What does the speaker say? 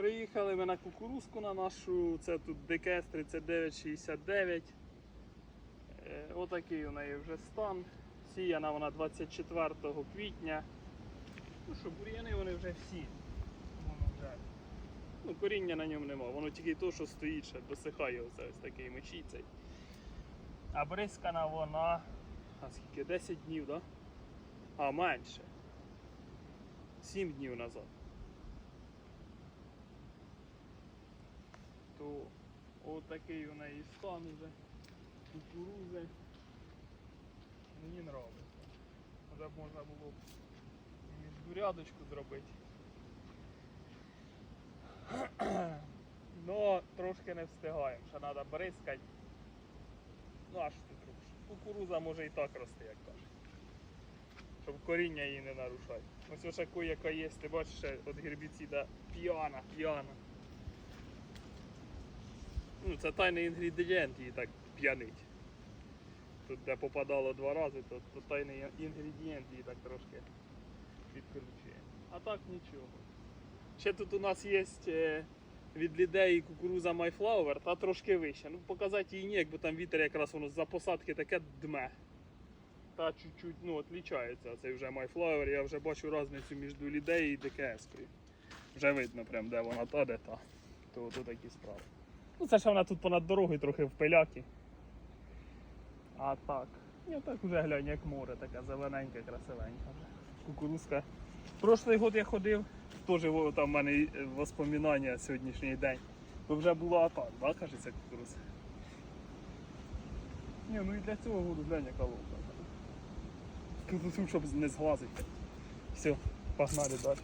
Приїхали ми на кукурузку на нашу, це тут ДКС 3969. Е, Отакий у неї вже стан. Сіяна вона 24 квітня. Ну що, бур'яни вони вже всі. Воно вже. Ну, коріння на ньому нема, воно тільки то, що стоїть, ще досихає оце ось такий мечі цей. А бризкана вона. А скільки? 10 днів? Да? А, менше. 7 днів назад. То отакий у неї стан уже. Кукурузи. Мені нравиться. Вже б можна було б і зробити. Ну, трошки не встигаємо, ще треба бризкати. Ну а що ти зробиш? Кукуруза може і так рости, як кажуть. Щоб коріння її не нарушати. Ось ось яка є, ти бачиш, від гербіцида п'яна, п'яна. Це тайний інгредієнт її так п'янить. Тут де попадало два рази, то, то тайний інгредієнт її так трошки підкручує. А так нічого. Ще тут у нас є е, від лідеї кукуруза Myflower, та трошки вища. Ну показати її ніяк, бо там вітер якраз воно за посадки таке дме. Та чуть-чуть ну, отлічається цей вже Myflower. Я вже бачу різницю між лідеєю і ДКС-кою. Вже видно прям, де вона та, де та. То, то такі справи. Ну це ще вона тут понад дорогою трохи в пиляки. А так. Я так вже глянь, як море, така зелененька, красивенька. Кукурузка. Прошлий год я ходив, теж там в мене е, воспоминання сьогоднішній день. То вже була атак, да, кажеться, кукуруза. Ні, ну і для цього году глянь, яка ловка. Щоб не зглазити. Все, погнали далі.